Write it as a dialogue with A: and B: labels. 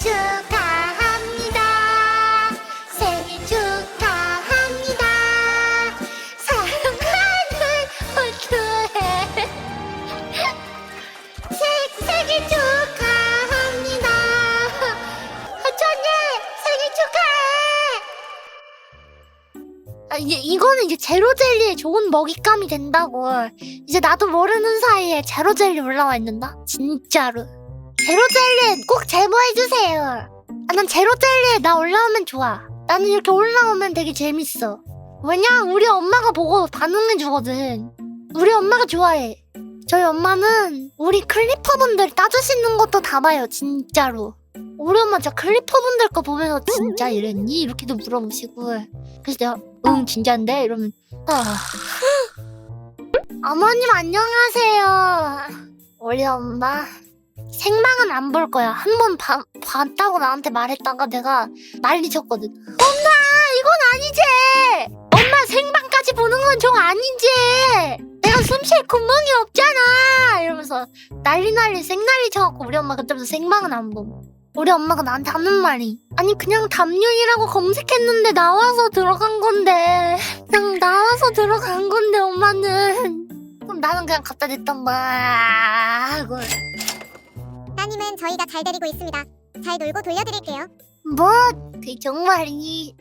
A: 축하합니다. 생일 축하합니다. 사랑하는 호주에 생- 생일 축하합니다. 호천이 생일 축하해. 아, 이, 이거는 이제 제로젤리의 좋은 먹잇감이 된다고. 이제 나도 모르는 사이에 제로젤리 올라와 있는다. 진짜로. 제로 젤리 꼭 제보해주세요. 아, 난 제로 젤리에 나 올라오면 좋아. 나는 이렇게 올라오면 되게 재밌어. 왜냐? 우리 엄마가 보고 반응해주거든. 우리 엄마가 좋아해. 저희 엄마는 우리 클리퍼분들 따주시는 것도 다 봐요, 진짜로. 우리 엄마 진짜 클리퍼분들 거 보면서 진짜 이랬니? 이렇게도 물어보시고. 그래서 내가 응 진짜인데 이러면 아. 어머님 안녕하세요. 우리 엄마 생방은 안 볼 거야. 한 번 봤다고 나한테 말했다가 내가 난리 쳤거든. 엄마 이건 아니지. 엄마 생방까지 보는 건 좀 아니지. 내가 숨 쉴 구멍이 없잖아. 이러면서 난리 난리 생난리 쳐갖고 우리 엄마 그때부터 생방은 안 봄. 우리 엄마가 나한테 하는 말이 아니 그냥 담윤이라고 검색했는데 나와서 들어간 건데 그냥 나와서 들어간 건데 엄마는 그럼 나는 그냥 갖다 댔단 말이야
B: 따님은 저희가 잘 데리고 있습니다. 잘 놀고 돌려드릴게요.
A: 뭐? 그 정말이